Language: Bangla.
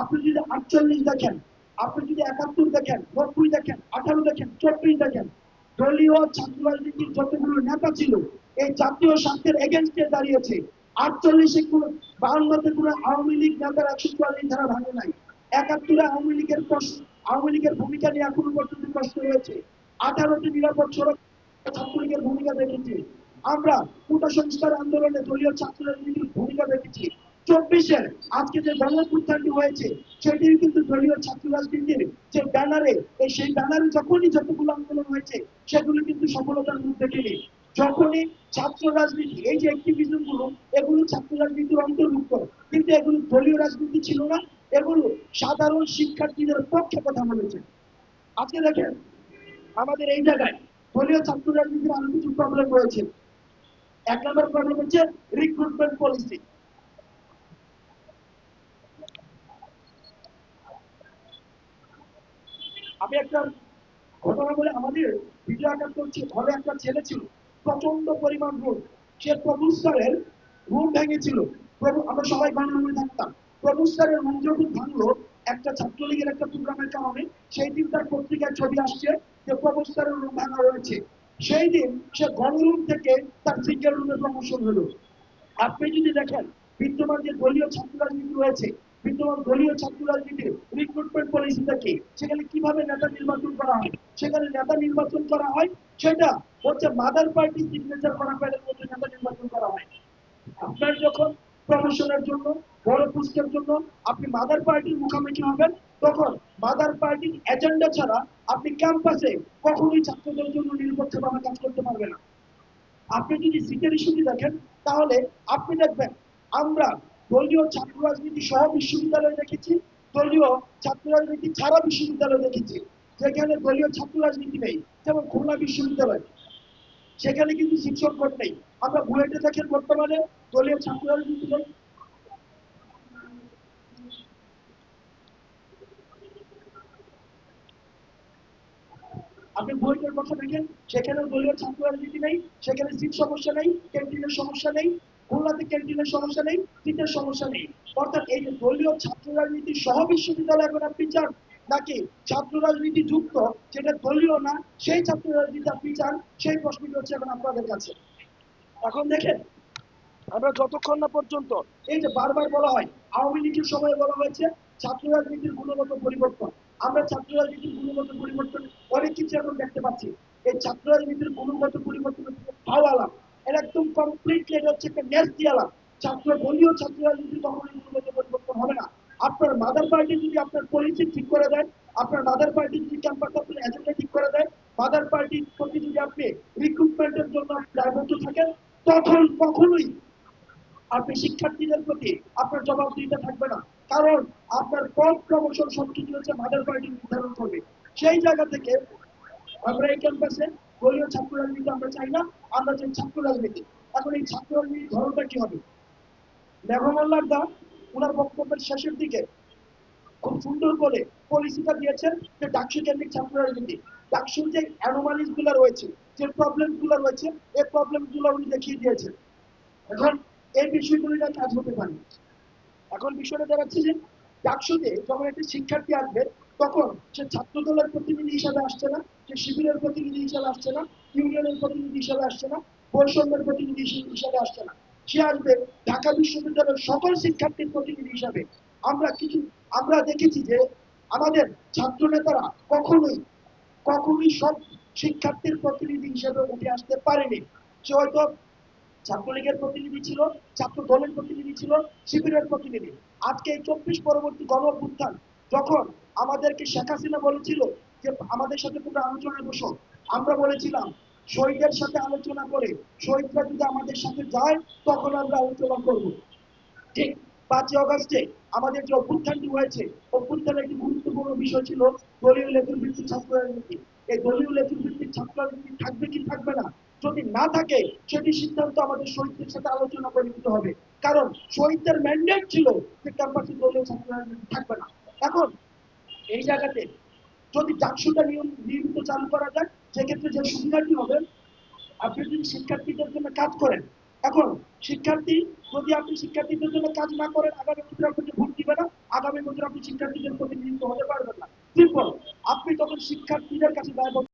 আপনি যদি আটচল্লিশ দেখেন, আপনি যদি একাত্তর দেখেন নব্বই দেখেন, আঠারো দেখেন চব্বিশ দেখেন, দলীয় ছাত্র রাজনীতির যতগুলো নেতা ছিল, এই জাতীয় স্বার্থের এগেনস্টে দাঁড়িয়েছে। আটচল্লিশে কোনো বাউন্নতে কোনো আওয়ামী লীগ নেতার একশো চুয়াল্লিশ ধারা ভাঙে নাই। একাত্তরে আওয়ামী লীগের প্রশ্ন, আওয়ামী লীগের ভূমিকা নিয়ে এখনও পর্যন্ত প্রশ্ন রয়েছে। আঠারোতে নিরাপদ সড়ক ছাত্রলীগের ভূমিকা দেখেছি। আমরা কোটা সংস্কার আন্দোলনে দলীয় ছাত্র রাজনীতির ভূমিকা দেখেছি। চব্বিশের আজকে যে গণপুত্থানটি হয়েছে সেটির কিন্তু দলীয় ছাত্র রাজনীতির যে ব্যানারে সেই ব্যানারে যখনই যতগুলো আন্দোলন হয়েছে, সেগুলো কিন্তু সফলতার মুখ দেখেনি। যখনই ছাত্র রাজনীতি, এই যে অ্যাক্টিভিজমগুলো এগুলো ছাত্র রাজনীতির অন্তর্ভুক্ত। কিন্তু এগুলো দলীয় রাজনীতি ছিল না, এগুলো সাধারণ শিক্ষার্থীদের পক্ষে কথা বলেছে। আজকে দেখেন, আমাদের এই জায়গায় দলীয় ছাত্র রাজনীতির আরও কিছু প্রবলেম রয়েছে। এক নম্বর প্রবলেম হচ্ছে রিক্রুটমেন্ট পলিসি আমি একটা ঘটনা বলে আমাদের বিজয় একাত্তর ঘরে একটা ছেলে ছিল প্রচণ্ড পরিমাণ রোগ সে প্রভুস্তারের রুম ভেঙেছিল। প্রভু, আমরা সবাই বাংলা থাকতাম প্রভুস্তারের রুম যখন ভাঙলো। একটা ছাত্রলীগের একটা প্রোগ্রামের কারণে সেই দিন তার পত্রিকায় ছবি আসছে যে প্রভুস্তারের রুম ভাঙা রয়েছে। সেই দিন সে গণরুম থেকে তার সিঙ্গেল রুমে প্রমোশন হলো। আপনি যদি দেখেন, বিদ্যমান যে দলীয় ছাত্র রাজনীতি রয়েছে বিদ্যমান দলীয় ছাত্র রাজনীতির রিক্রুটমেন্ট পলিসিটা কি? সেখানে কীভাবে নেতা নির্বাচন করা হয়? সেখানে নেতা নির্বাচন করা হয়? সেটা হচ্ছে মাদার পার্টি সিগনেচার করা প্যাডের মধ্যে নেতা নির্বাচন করা হয়। আপনার যখন প্রমোশনের জন্য, বড় পোস্টের জন্য আপনি মাদার পার্টির মুখোমুখি হবেন, তখন মাদার পার্টির এজেন্ডা ছাড়া আপনি ক্যাম্পাসে কখনোই ছাত্রদের জন্য নিরপেক্ষভাবে কাজ করতে পারবেন না। আপনি যদি সিটের ইস্যুটি দেখেন, তাহলে আপনি দেখবেন, আমরা দলীয় ছাত্র রাজনীতি সহ বিশ্ববিদ্যালয় দেখেছি, দলীয় ছাত্র রাজনীতি ছাড়া বিশ্ববিদ্যালয় দেখেছি। যেখানে দলীয় ছাত্র রাজনীতি নেই, যেমন খুলনা বিশ্ববিদ্যালয়। সেখানে কিন্তু শিক্ষক ভোট নেই। আমরা বুয়েটে দেখেন বর্তমানে দলীয় ছাত্র রাজনীতি নেই। আপনি বুয়েটের কথা দেখেন সেখানে দলীয় ছাত্র রাজনীতি নেই, সেখানে সিট সমস্যা নেই, ক্যান্টিনের সমস্যা নেই খুলনাতে ক্যান্টিনের সমস্যা নেই, সিটের সমস্যা নেই। অর্থাৎ এই যে দলীয় ছাত্র রাজনীতি সহ বিশ্ববিদ্যালয় এখন আপনি চান নাকি ছাত্র রাজনীতি যুক্ত, যেটা দলীয় না, সেই ছাত্র রাজনীতি আপনি চান, সেই প্রশ্নটি হচ্ছে এখন আপনাদের কাছে। এখন দেখেন, আমরা যতক্ষণ না পর্যন্ত এই যে বারবার বলা হয়, আওয়ামী লীগের সময় বলা হয়েছে ছাত্র রাজনীতির গুণগত পরিবর্তন। আমরা ছাত্র রাজনীতির গুণগত পরিবর্তন অনেক কিছু এখন দেখতে পাচ্ছি। এই ছাত্র রাজনীতির গুণগত পরিবর্তন হচ্ছে ভাওয়ালা একদম কমপ্লিটলি এটা হচ্ছে একটা নেস দিয়ালাম ছাত্র দলীয় ছাত্র রাজনীতি কখনোই গুণগত পরিবর্তন হবে না। আপনার মাদার পার্টি যদি আপনার পলিসি ঠিক করে দেয়, আপনার মাদার পার্টি যদি ক্যাম্পাস আপনার এজেন্ডা ঠিক করে দেয় মাদার পার্টির প্রতি যদি আপনি রিক্রুটমেন্টের জন্য দায়বদ্ধ থাকেন, তখন কখনোই আপনি শিক্ষার্থীদের প্রতি আপনার জবাবদিহিতা থাকবে না। কারণ আপনার পদ প্রমোশন সবকিছু হচ্ছে মাদার পার্টি নির্ধারণ করবে। সেই জায়গা থেকে আমরা এই ক্যাম্পাসে দলীয় ছাত্র রাজনীতি আমরা চাই না, আমরা চাই ছাত্র রাজনীতি এখন এই ছাত্র রাজনীতির ধরনটা কি হবে? মেঘমল্লার দা ওনার বক্তব্যের শেষের দিকে খুব সুন্দর করে পলিসিটা দিয়েছেন যে ডাকসু কেন্দ্রিক ছাত্র রাজনীতি ডাকসুর যে অ্যানোমালিসগুলো রয়েছে, যে প্রবলেমগুলো রয়েছে, এই প্রবলেমগুলো উনি দেখিয়ে দিয়েছেন। এখন এই বিষয়গুলো নিয়ে কাজ হতে পারে এখন বিষয়টা দাঁড়াচ্ছে যে ডাকসুতে যখন একটি শিক্ষার্থী আসবে তখন সে ছাত্র দলের প্রতিনিধি হিসাবে আসছে না, সে শিবিরের প্রতিনিধি হিসাবে আসছে না, ইউনিয়নের প্রতিনিধি হিসাবে আসছে না, বৈষম্যের প্রতিনিধি হিসাবে আসছে না। সে আসবে ঢাকা বিশ্ববিদ্যালয়ের সকল শিক্ষার্থীর প্রতিনিধি হিসাবে। আমরা কিছু আমরা দেখেছি যে আমাদের ছাত্র নেতারা কখনোই কখনোই সব শিক্ষার্থীর প্রতিনিধি হিসেবে উঠে আসতে পারেনি। সে হয়তো ছাত্রলীগের প্রতিনিধি ছিল ছাত্র দলের প্রতিনিধি ছিল, শিবিরের প্রতিনিধি। আজকে এই চব্বিশ পরবর্তী গণ অভ্যুত্থান যখন আমাদেরকে শেখ হাসিনা বলেছিল যে, আমাদের সাথে তোমরা আলোচনায় বসো। আমরা বলেছিলাম শহীদের সাথে আলোচনা করে, শহীদরা যদি আমাদের সাথে যায়, তখন আমরা আলোচনা করব। ঠিক পাঁচই অগস্টে আমাদের যে অভ্যুত্থানটি হয়েছে, অভ্যুত্থানের একটি গুরুত্বপূর্ণ বিষয় ছিল দলীয় লেখুর ভিত্তিক ছাত্র রাজনীতি এই দলীয় লেখুর ভিত্তিক ছাত্র রাজনীতি থাকবে কি থাকবে না? যদি না থাকে, সেটি সিদ্ধান্ত আমাদের শহীদদের সাথে আলোচনা করে নিতে হবে। কারণ শহীদদের ম্যান্ডেট ছিল যে ক্যাম্পাসে দলীয় ছাত্র রাজনীতি থাকবে না। এখন এই জায়গাতে যদি ডাকসুটা নিয়ম নিয়মিত চালু করা যায়, সেক্ষেত্রে যে সুবিধাটি হবে, আপনি যদি শিক্ষার্থীদের জন্য কাজ করেন, এখন শিক্ষার্থী যদি আপনি শিক্ষার্থীদের জন্য কাজ না করেন, আগামী বছর আপনাকে ভোট দিবে না, আগামী বছর আপনি শিক্ষার্থীদের প্রতিনিধিত্ব হতে পারবেন না। সিম্পল আপনি তখন শিক্ষার্থীদের কাছে দায়বদ্ধ